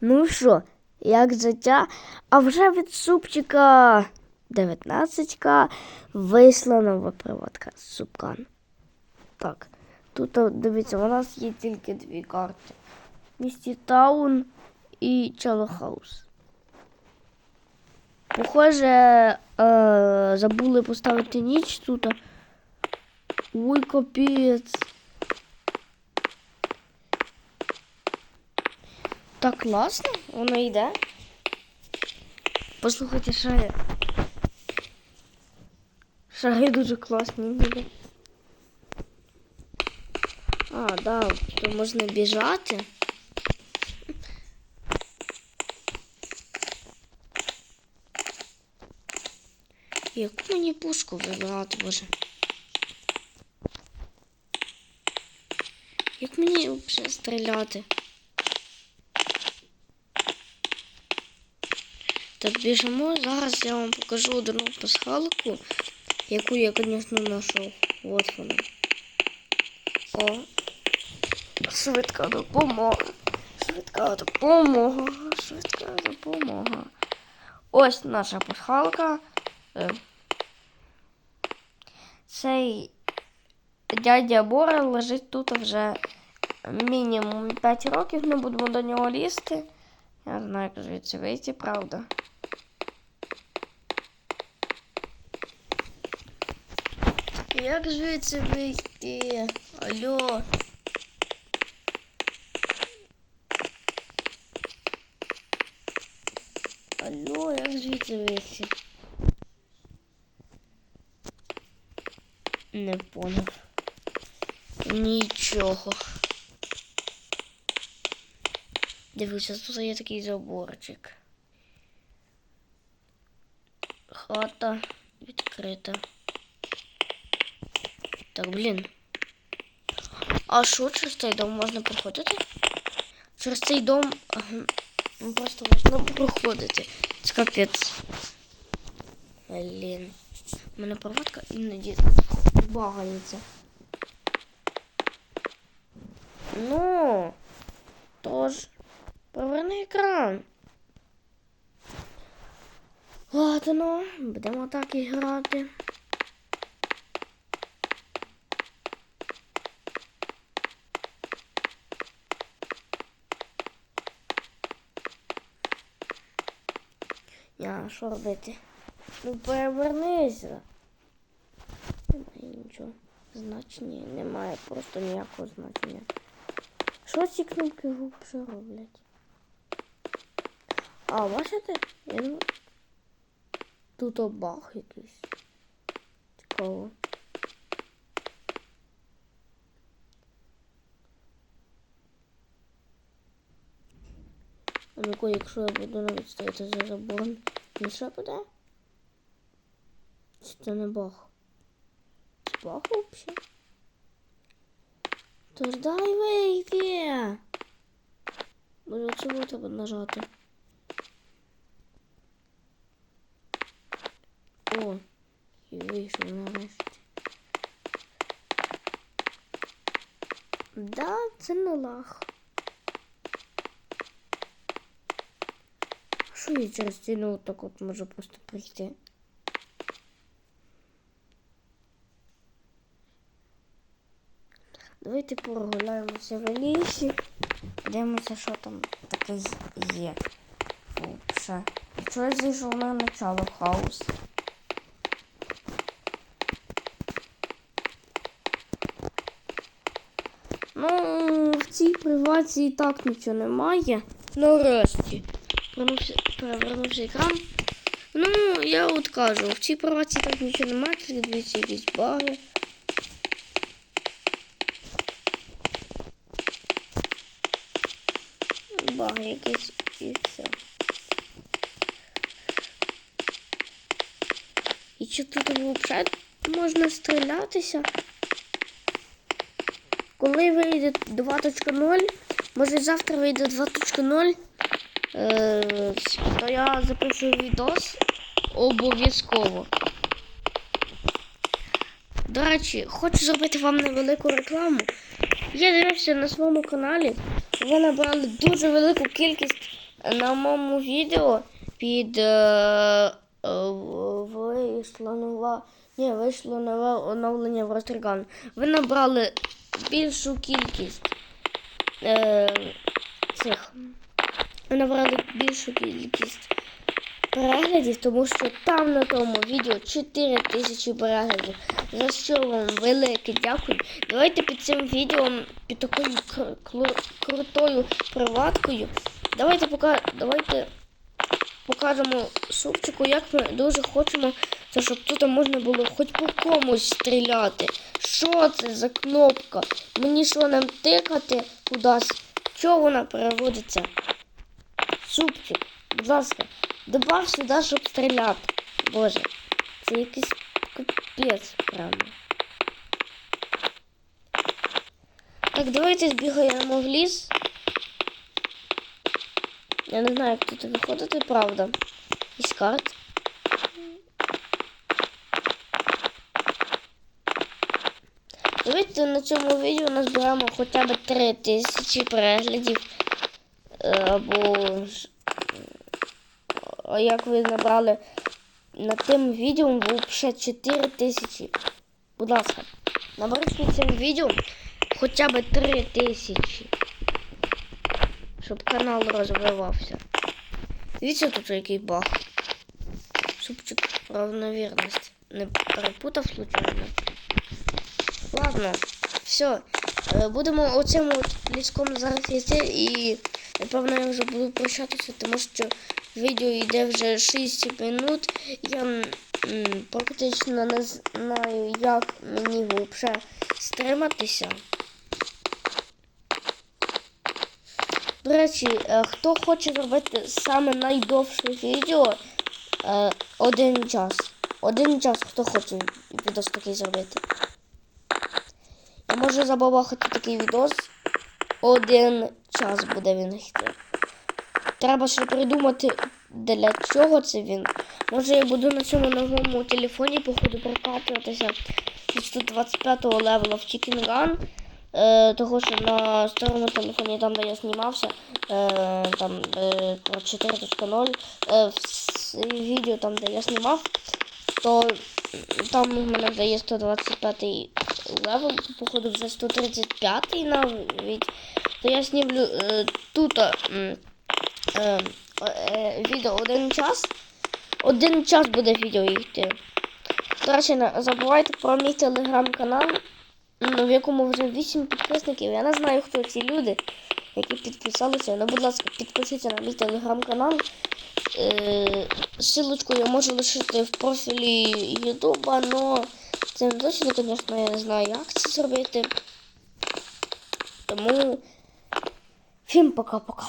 Ну що, як життя? А вже від супчика 19к вийшла нова приватка Супкан. Так, тут дивіться, у нас є тільки дві карти. Місті Таун і Челохаус. Похоже, е, забули поставити ніч тут. Ой, капець. Так класно, воно йде. Послухайте, шаги. Шаги дуже класні ніби. А, да, то можна біжати. Яку мені пушку вибирати, боже? Як мені взагалі стріляти? Так, біжимо. Зараз я вам покажу одну пасхалку, яку я, звісно, знайшов. От вона. О. Швидка допомога. Швидка допомога. Швидка допомога. Ось наша пасхалка. Е, Цей дядя Бора лежить тут вже мінімум 5 років. Ми будемо до нього лізти. Я знаю, як звідси вийти, правда. Як звідси вийти? Алло. Алло, як звідси вийти? Не поняв. Нічого. Дивіться, тут є такий заборчик. Хата відкрита. Так, блін. А що через цей дом можна проходити? Через цей дом ну, просто можна проходити. Це капець. Блін. У мене проводка іноді багається. Ну, тож, поверни екран. Ладно, будемо так і грати. Я що робити? Ну перевернися. Немає нічого. Значення немає, просто ніякого значення. Що ці кнопки взагалі роблять? А, бачите? Я. Тут обах якийсь. Цікаво. А ну якщо я буду навіть стояти за забором, він що буде? Чи це не баг? Це баг взагалі? Тож дай вийти. Може цього треба нажати. О, і вийшов нарешті. Да, це не лаг. Я через стіну отак от можу просто прийти? Давайте прогуляємося в лісі. Подивимося, що там таке є. Ще. Що я зайшов на начало хаос? Ну, в цій приватці і так нічого немає. Нарешті. Перевернувся, перевернувся екран. Ну, я от кажу, в цій приватці так нічого немає, дивіться якісь баги. Баги якісь і все. І чи тут взагалі можна стрілятися? Коли вийде 2.0, може завтра вийде 2.0, е, то я запишу відос обов'язково. До речі, хочу зробити вам невелику рекламу. Я дивився на своєму каналі, ви набрали дуже велику кількість на моєму відео під е, е, вийшло нова. Ні, вийшло нове оновлення в Ростриган. Ви набрали більшу кількість е, цих. Ви набрали більшу кількість переглядів, тому що там на тому відео 4 тисячі переглядів. За що вам велике дякую. Давайте під цим відео, під такою крутою приваткою. Давайте пока, давайте покажемо супчику, як ми дуже хочемо, щоб тут можна було хоч по комусь стріляти. Що це за кнопка? Мені що нам тикати кудись? Чого вона переводиться? Супчик, будь ласка, добав сюди, щоб стріляти. Боже, це якийсь капець, правда. Так, давайте збігаємо в ліс. Я не знаю, як тут виходити, правда. Із карт. Давайте на цьому відео назберемо хоча б 3 тисячі переглядів. Або як ви набрали на тим відео взагалі 4 тисячі. Будь ласка, наберіть під цим відео хоча б 3 тисячі. Щоб канал розвивався. Дивіться тут який баг. Супчик равновірність. Не перепутав случайно. Ладно, все. Е, Будемо у цьому от зараз йти і напевно я вже буду прощатися, тому що відео йде вже 6 минут. Я практично не знаю, як мені взагалі стриматися. До речі, е, хто хоче зробити саме найдовше відео е, один час. Один час, хто хоче відос такий зробити. Можу забабахати такий відос. Один час буде він йти. Треба ще придумати, для чого це він. Може я буду на цьому новому телефоні, походу, прокачуватися від 125 левела в Chicken Gun. Е, того, що на старому телефоні, там, де я знімався, е, там е, про 4.0, е, в відео там, де я знімав, то там у мене дає 125 левел, походу вже 135 навіть. То я знімлю е, тут е, е, відео один час. Один час буде відео йти. Речі, не забувайте про мій телеграм-канал, ну, в якому вже 8 підписників. Я не знаю, хто ці люди, які підписалися. Ну, будь ласка, підпишіться на мій телеграм-канал. Е, Силочку я можу лишити в профілі Ютуба, але це точно, звісно, я не знаю, як це зробити. Тому всім пока-пока.